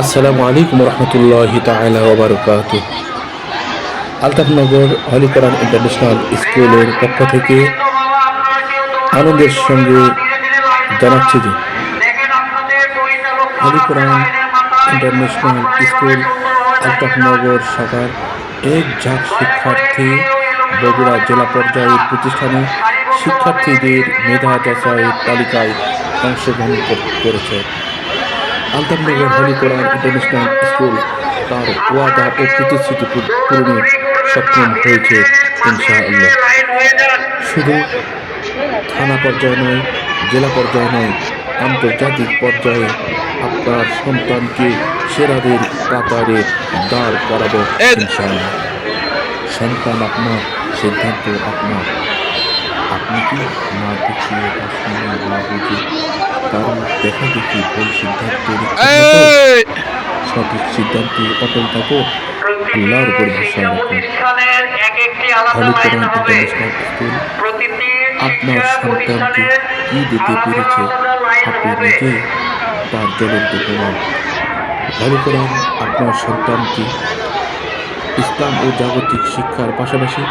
আসসালামু আলাইকুম রহমতুল্লাহ তালা আলতাফনগর হলি কোরআন ইন্টারন্যাশনাল স্কুলের পক্ষ থেকে আনন্দের সঙ্গে জানাচ্ছি যে holy Quran international school Altafnagar শাখার এক ঝাঁক শিক্ষার্থী বগুড়া জেলা পর্যায়ের প্রতিষ্ঠানে শিক্ষার্থীদের মেধা যাচাইয়ের তালিকায় অংশগ্রহণ করেছে। Altafnagar holy Quran international school তার ওয়াদা ও প্রতিশ্রুতি পূরণে সক্ষম হয়েছে ইনশাআল্লাহ। শুধু থানা পর্যায়ে নয় জেলা পর্যায়ে নয় আন্তর্জাতিক পর্যায়ে আপনার সন্তানকে সেরাদের কাতারে দাঁড় করাবো ইনশাআল্লাহ। সন্তান আপনার সিদ্ধান্ত আপনার। আপনি কি না দেখিয়ে বা শুনে না বুঝে কারণ দেখা দেখি ভুল সিদ্ধান্ত? সঠিক সিদ্ধান্তে অটল থাকো। আল্লাহর উপর ভরসা রাখো। হলি ইন্টারন্যাশনাল স্কুল আপনার সন্তানকে কি দিতে পেরেছে আপনি নিজে তার জ্বলন্ত প্রমাণ। আপনার সন্তানকে ইসলাম ও জাগতিক শিক্ষার পাশাপাশি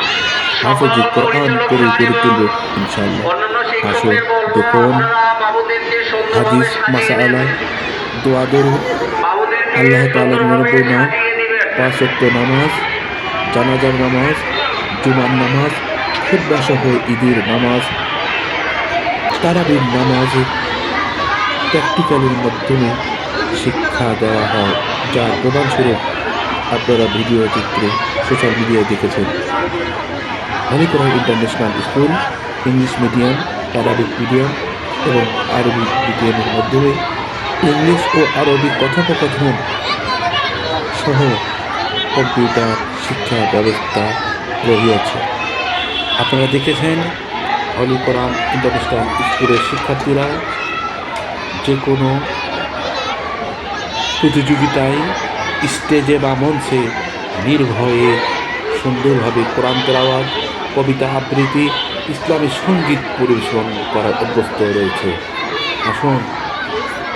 হাফেজে কোরআন করে গড়ে তুলবে ইনশাআল্লাহ। আসুন, দেখুন, হাদিস, মাসাআলা, দোয়া দরুদ আল্লাহ তাআলার নিরানব্বই নাম পাঁচ নামাজ, জানাজার নামাজ, জুমার নামাজ খুদ্া সহ ঈদের নামাজ, তারাবির নামাজ, প্র্যাকটিক্যালের মাধ্যমে শিক্ষা দেওয়া হয়। যার প্রমাণস্বরূপ আপনারা ভিডিও চিত্রে সোশ্যাল মিডিয়ায় দেখেছেন। হলিকোড়া International School English medium Arabic medium এবং আরবি মিডিয়ামের মাধ্যমে ইংলিশ ও আরবি কথোপকথন সহ কম্পিউটার শিক্ষা ব্যবস্থা রহিয়াছে। আপনারা দেখেছেন কোরআন ইন্টারন্যাশনাল স্কুলের শিক্ষার্থীরা যে কোনো প্রতিযোগিতায় স্টেজে বা মঞ্চে নির্ভয়ে সুন্দরভাবে কোরআন তেলাওয়াত, কবিতা আবৃত্তি ইসলামী সংগীত পরিবেশন করার অভ্যস্ত রয়েছে। আসুন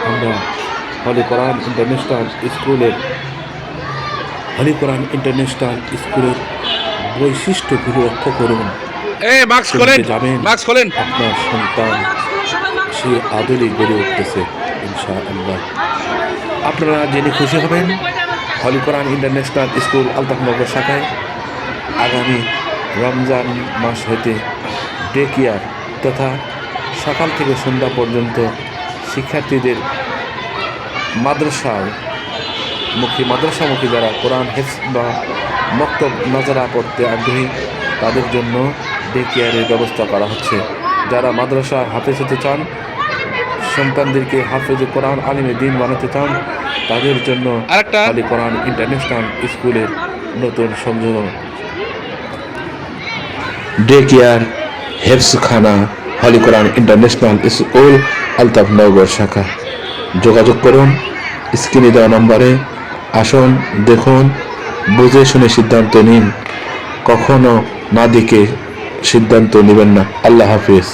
আমরা হলি কোরআন ইন্টারন্যাশনাল স্কুলের হলি কোরআন ইন্টারন্যাশনাল স্কুলের বৈশিষ্ট্যগুলো লক্ষ্য করুন। যাবেন আপনার সন্তান সে আদলে গড়ে উঠতেছে ইনশা আল্লাহ আপনারা জেনে খুশি হবেন holy Quran international school Altafnagar শাখায় আগামী রমজান মাস হতে ডে কেয়ার তথা সকাল থেকে সন্ধ্যা পর্যন্ত শিক্ষার্থীদের মাদ্রাসায় মুখী মাদ্রাসামুখী যারা কোরআন হেফ বা মক্তব নাজারা করতে আগ্রহী তাদের জন্য ডে কেয়ারের ব্যবস্থা করা হচ্ছে। যারা মাদ্রাসা হাফেজ হতে চান সন্তানদেরকে হাফেজে কোরআন আলিমে দিন বানাতে চান তাদের জন্য আলী কোরআন ইন্টারন্যাশনাল স্কুলের নতুন সংযোজন। Day care হেফসখানা Holy Quran International School, Altaf Altafnagar শাখা। যোগাযোগ করুন, স্ক্রিনে দেওয়া নম্বরে আসুন, দেখুন, বুঝে শুনে সিদ্ধান্ত নিন। কখনো না দিকে সিদ্ধান্ত নেবেন না। আল্লাহ হাফিজ।